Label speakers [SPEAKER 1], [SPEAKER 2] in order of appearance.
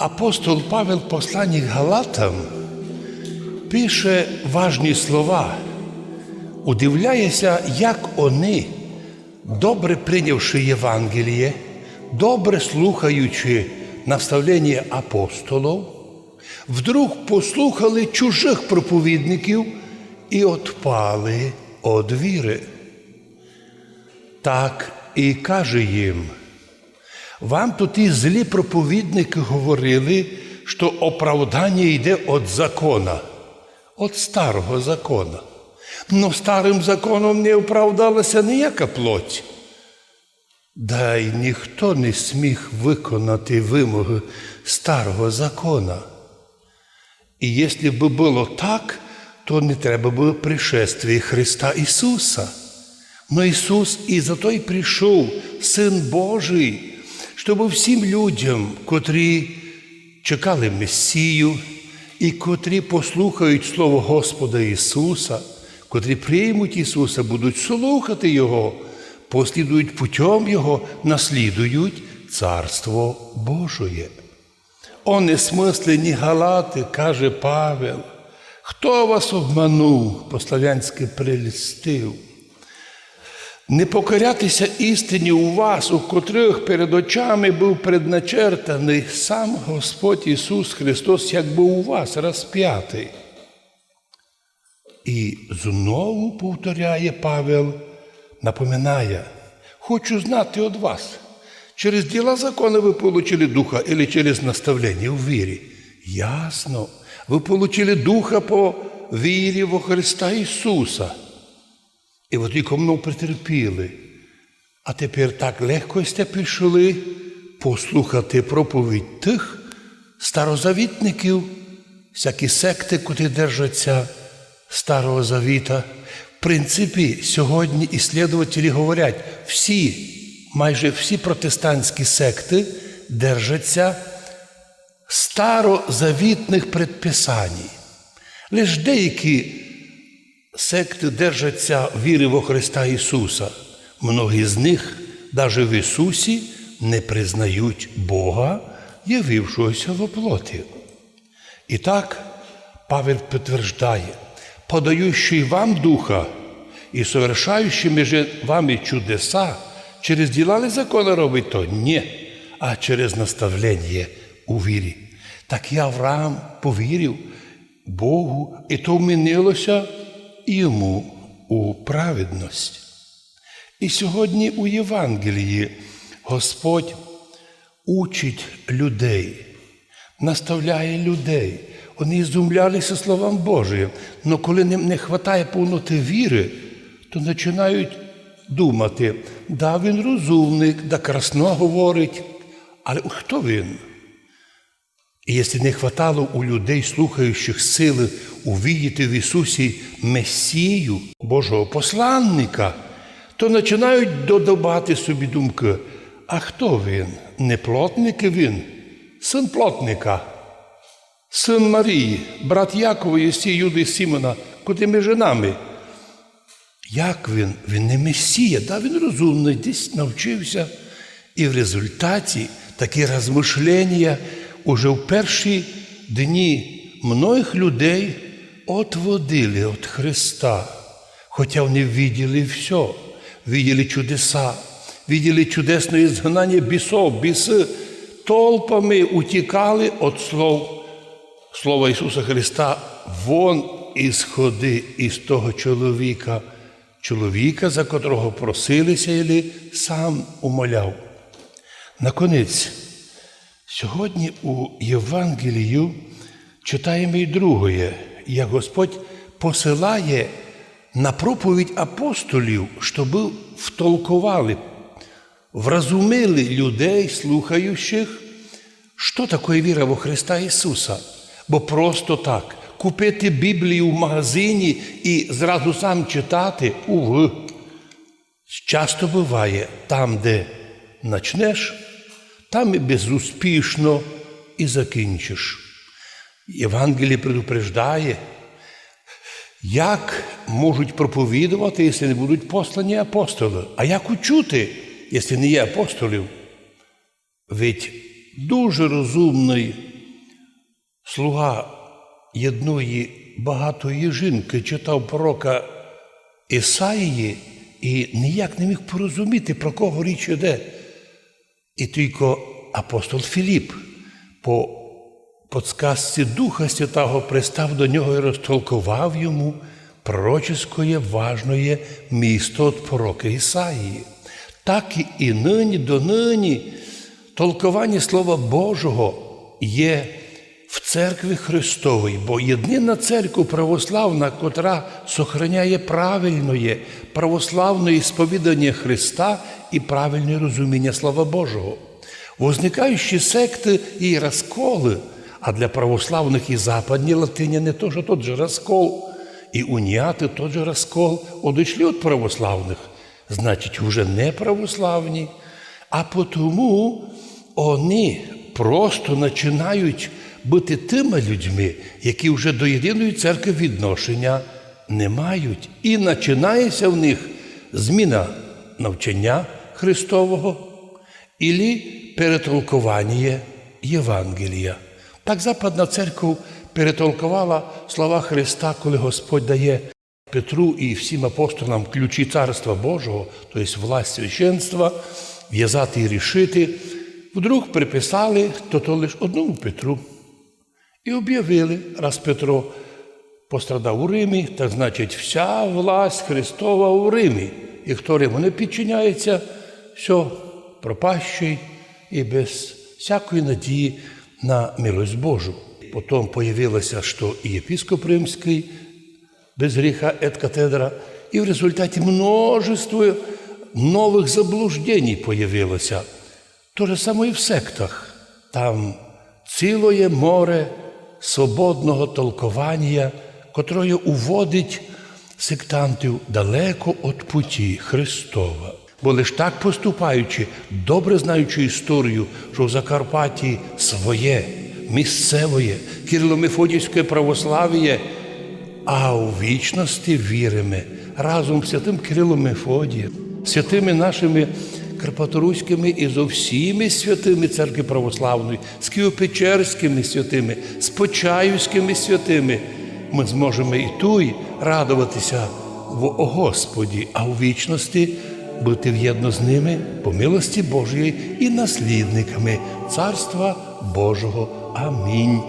[SPEAKER 1] Апостол Павел, посланник Галатам, пише важні слова, удивляється, як вони, добре прийнявши Євангеліє, добре слухаючи наставлення апостолів, вдруг послухали чужих проповідників і отпали від віри. Так і каже їм. Вам тут і злі проповідники говорили, що оправдання йде від закона, від старого закона. Но старим законом не оправдалася ніяка плоть. Да й ніхто не сміг виконати вимоги старого закона. І якщо б було так, то не треба було пришествия Христа Ісуса. Но Ісус і за то й прийшов, Син Божий, щоб всім людям, котрі чекали Месію, і котрі послухають Слово Господа Ісуса, котрі приймуть Ісуса, будуть слухати Його, послідують путем Його, наслідують Царство Божоє. О несмислені галати, каже Павел, хто вас обманув, по-славянськи прилістив? Не покорятися істині у вас, у котрих перед очами був предначертаний сам Господь Ісус Христос, як був у вас розп'ятий. І знову повторяє Павел, напоминає, хочу знати від вас, через діла закону ви получили Духа или через наставлення в вірі. Ясно, ви получили Духа по вірі во Христа Ісуса. І от і мною претерпіли. А тепер так легко сте пішли послухати проповідь тих старозавітників, всякі секти, котрі держаться Старого Завіта. В принципі, сьогодні іслідователі говорять, всі, майже всі протестантські секти держаться старозавітних предписань. Лиш деякі секти держаться віри во Христа Ісуса. Многі з них, навіть в Ісусі, не признають Бога, явившогося в оплоті. І так Павел підтверждає, подаючий вам Духа і совершаючи між вами чудеса, через діла ли закону робить то? Ні, а через наставлення у вірі. Так я Авраам повірив Богу, і то вмінилося йому у праведність. І сьогодні у Євангелії Господь учить людей, наставляє людей. Вони зумлялися Словом Божим, але коли їм не вистачає повноти віри, то починають думати, да, він розумник, да красно говорить, але хто він? І якщо не хватало у людей, слухаючих сили, увидіти в Ісусі Месію, Божого посланника, то починають додавати собі думки, а хто він? Не плотник він, син плотника, син Марії, брат Якова, Єсі, Юди Сімона, куди ми женами. Як він? Він не Месія, да, він розумний, десь навчився. І в результаті такі розмишлення уже в перші дні многих людей отводили від Христа, хоча вони виділи все, виділи чудеса, виділи чудесне згнання бісов, біси толпами утікали від слов, слова Ісуса Христа, вон із ходи із того чоловіка, чоловіка, за котрого просилися, і сам умоляв. Наконець, Сьогодні у Євангелію читаємо і друге, як Господь посилає на проповідь апостолів, щоб втолкували, вразумили людей, слухаючих, що таке віра во Христа Ісуса. Бо просто так купити Біблію в магазині і зразу сам читати, уг. Часто буває там, де начнеш там і безуспішно і закінчиш. Євангеліє предупреждає, як можуть проповідувати, якщо не будуть послані апостоли, а як учути, якщо не є апостолів. Ведь дуже розумний слуга єдної багатої жінки читав пророка Ісаїї і ніяк не міг порозуміти, про кого річ іде. І тільки апостол Філіп по подсказці Духа Святого пристав до нього і розтолкував йому пророческое важное місто від пророка Ісаїї. Так і нині до нині толкування Слова Божого є в церкві Христовій, бо єдина церква православна, котра сохраняє правильне православне сповідання Христа і правильне розуміння Слова Божого. Возникаючі секти і розколи, а для православних і западні латиняни теж тот же розкол, і уніати тот же розкол, одійшли від православних, значить, вже не православні, а тому вони просто починають бути тими людьми, які вже до єдиної церкви відношення не мають. І починається в них зміна навчання Христового ілі перетолкування Євангелія. Так Западна церква перетолкувала слова Христа, коли Господь дає Петру і всім апостолам ключі Царства Божого, тобто власть священства, в'язати і рішити, вдруг приписали то то лише одному Петру. І об'явили, раз Петро пострадав у Римі, так значить, вся власть Христова у Римі. І хто Риму не підчиняється, все пропащий і без всякої надії на милость Божу. Потім появилося, що і єпископ римський без гріха ет катедра, і в результаті множество нових заблуждень появилося. То же саме і в сектах. Там цілоє море свободного толковання, котре уводить сектантів далеко від путі Христова. Бо лиш так поступаючи, добре знаючи історію, що в Закарпатті своє, місцевоє, кирило-мефодійське православ'я, а у вічності віримо разом з святим Кирилом Мефодієм, святими нашими Карпаторуськими і зо всіми святими церкви православної, з Києво-Печерськими святими, з Почаївськими святими, ми зможемо і туй радуватися в Господі, а у вічності бути в'єдно з ними по милості Божої і наслідниками Царства Божого. Амінь.